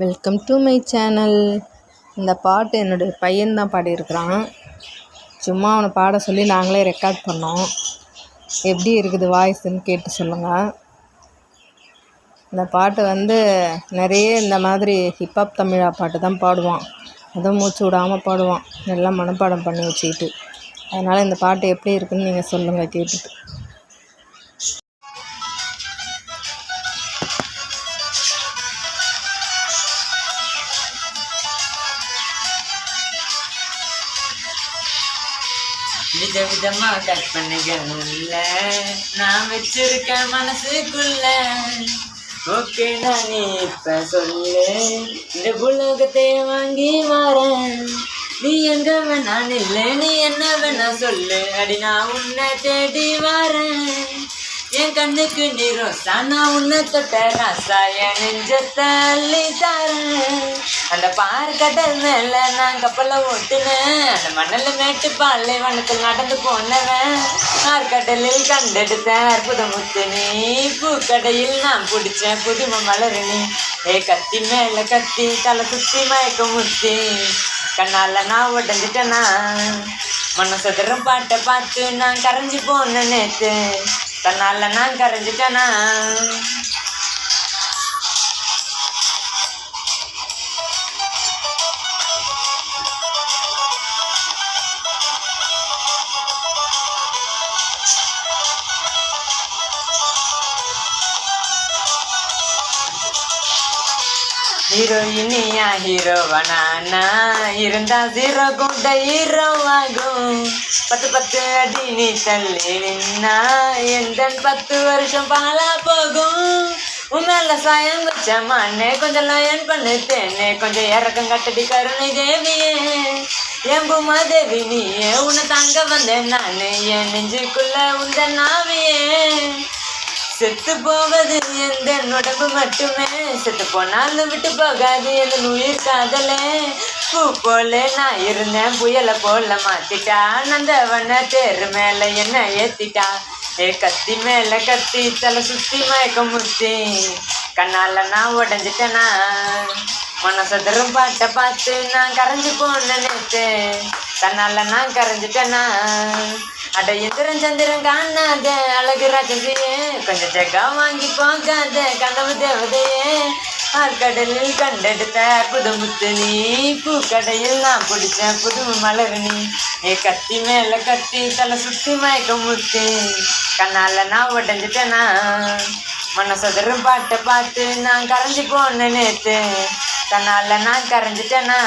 Welcome to my channel இந்த பாட்டு என்னுடைய பையன்தான் பாடியிருக்கிறான். சும்மா அவனை பாட சொல்லி நாங்களே ரெக்கார்ட் பண்ணோம். எப்படி இருக்குது வாய்ஸ்ன்னு கேட்டு சொல்லுங்கள் இந்த பாட்டு வந்து நிறைய இந்த மாதிரி ஹிப்ஹாப் தமிழா பாட்டு தான் பாடுவான். அதுவும் மூச்சு விடாமல் பாடுவான். நல்லா மனப்பாடம் பண்ணி வச்சுக்கிட்டு. அதனால் இந்த பாட்டு எப்படி இருக்குன்னு நீங்கள் சொல்லுங்கள் கேட்டுட்டு. வித விதமா கற்பனைகள் உள்ள நான் வச்சிருக்கேன் மனசுக்குள்ள. ஓகே நான் இப்ப சொல்லு இந்த புலகத்தை வாங்கி வரேன் நீ எங்க வேணா நில்லு நீ என்ன வேணா சொல்லு. அடி நான் உன்னை தேடி வரேன். என் கண்ணுக்கு நீ ரோசா நான் உன்னை தொட்ட ராசா என் நெஞ்சத்தை அள்ளி அந்த பாறை கடல் மேல நான் கப்பலை ஓட்டுனேன் அந்த மணல மேட்டு பாலைவனத்தில் நடந்து போனவன். ஆற்கடலில் கண்டெடுத்தேன் அற்புத முத்து நீ பூக்கடையில் நான் பிடிச்சேன் புதும மலரணி நீ ஏ கத்தி மேல கத்தி தலை சுத்தி மயக்க முத்தி. கண்ணால நான் உடஞ்சிட்டேனா? மனசதுரம் பாட்டை பார்த்து நான் கரைஞ்சி போன நேத்து. தன்னால நான் கரைஞ்சிட்டேனா? ஹீரோயினியா ஹீரோவனானா இருந்தா ஜீரோ கூட ஹீரோ பத்து பத்து அடி நீ தள்ளி நின்னா எந்த பத்து வருஷம் பாலா போகும். உன் மேல சாயம் வச்ச கொஞ்சம் லயன் பண்ணு தேனே கொஞ்சம் இறக்கம் கட்டடி கருணை தேவியே எம்புமா தேவி நீயே உன்னை தாங்க வந்தேன் நானே என் நெஞ்சுக்குள்ள உந்த நாவியே செத்து போவது எந்த உடம்பு மட்டுமே. செத்து போனாலும் விட்டு போகாது எந்த உயிர் காதலே. பூ போல நான் இருந்தேன் புயலை போல மாத்திட்டா நந்தவன தேர் மேல என்ன ஏத்திட்டா ஏ கத்தி மேல கத்தி தலை சுத்தி மயக்க முத்தி. கண்ணால நான் உடஞ்சிட்டேனா? மனசதரும் பாட்டை பார்த்து நான் கரைஞ்சு போன நேத்து. தன்னால நான் கரைஞ்சிட்டேனா? அட இந்திரன் சந்திரன் காணாத அழகு ராஜதியே கொஞ்சம் ஜெகா வாங்கி போகாத கனவு தேவதையே. ஆற்கடலில் கண்டெடுத்த அற்புத முத்து நீ பூக்கடையில் நான் பிடிச்ச புது மலர் நீ. ஏ கத்தி மேல கத்தி தலை சுத்தி மயக்க முத்து கண்ணால நான் உடஞ்சிட்டேனா? மனசதரும் பாட்டை பார்த்து நான் கரைஞ்சி போன நேத்து. தன்னால நான் கரைஞ்சிட்டேனா?